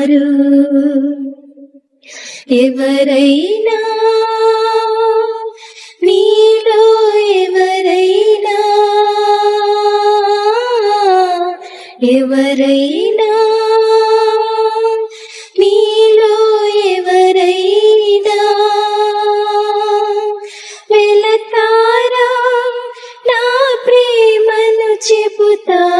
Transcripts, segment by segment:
ఉన్నారు ఎవరైనా? మీలో ఎవరైనా? ఎవరైనా? మీలో ఎవరైనా? వెళతారా? నా ప్రేమను చెబుతా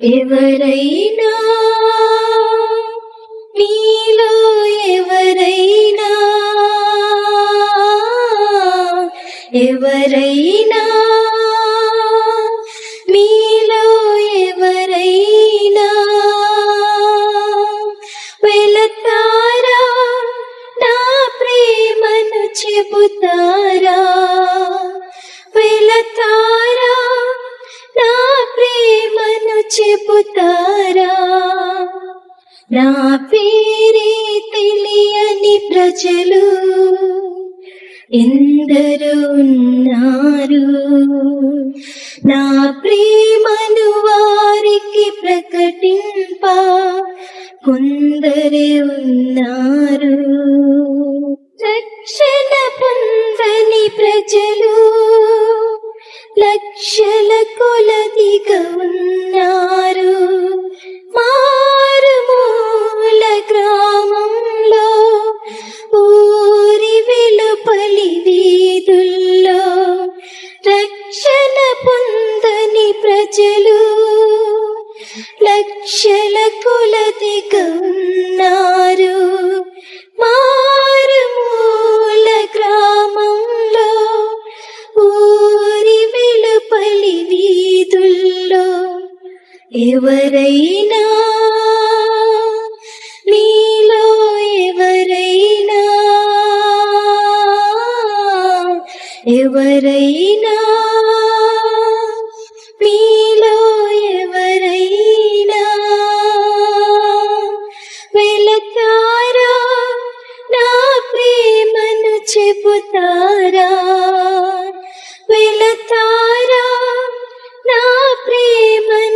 ఎవరైనా నీలో ఎవరైనా ఎవరైనా చెబుతారా? నా పేరే తెలియని ప్రజలు ఎందరు ఉన్నారు. నా ప్రేమను వారికి ప్రకటింప కొందరే ఉన్నారు. రక్షణ పొందని ప్రజలు లక్షల కొలదిగా ఉన్నారు. మారుమూల గ్రామంలో ఊరి వెలుపలి వీధుల్లో రక్షణ పొందని ప్రజలు లక్షల కొలదిగా ఉన్నారు. ఎవరైనా నీలో ఎవరైనా ఎవరైనా మీలో ఎవరైనా వెళతారా? నా ప్రేమను చెబుతారా? వెళతారా? నా ప్రేమ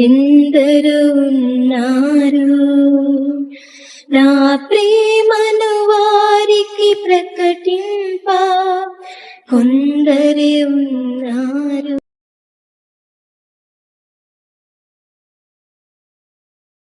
ఎందరు ఉన్నారు. నా ప్రేమను వారికి ప్రకటింప. కొందరే ఉన్నారు.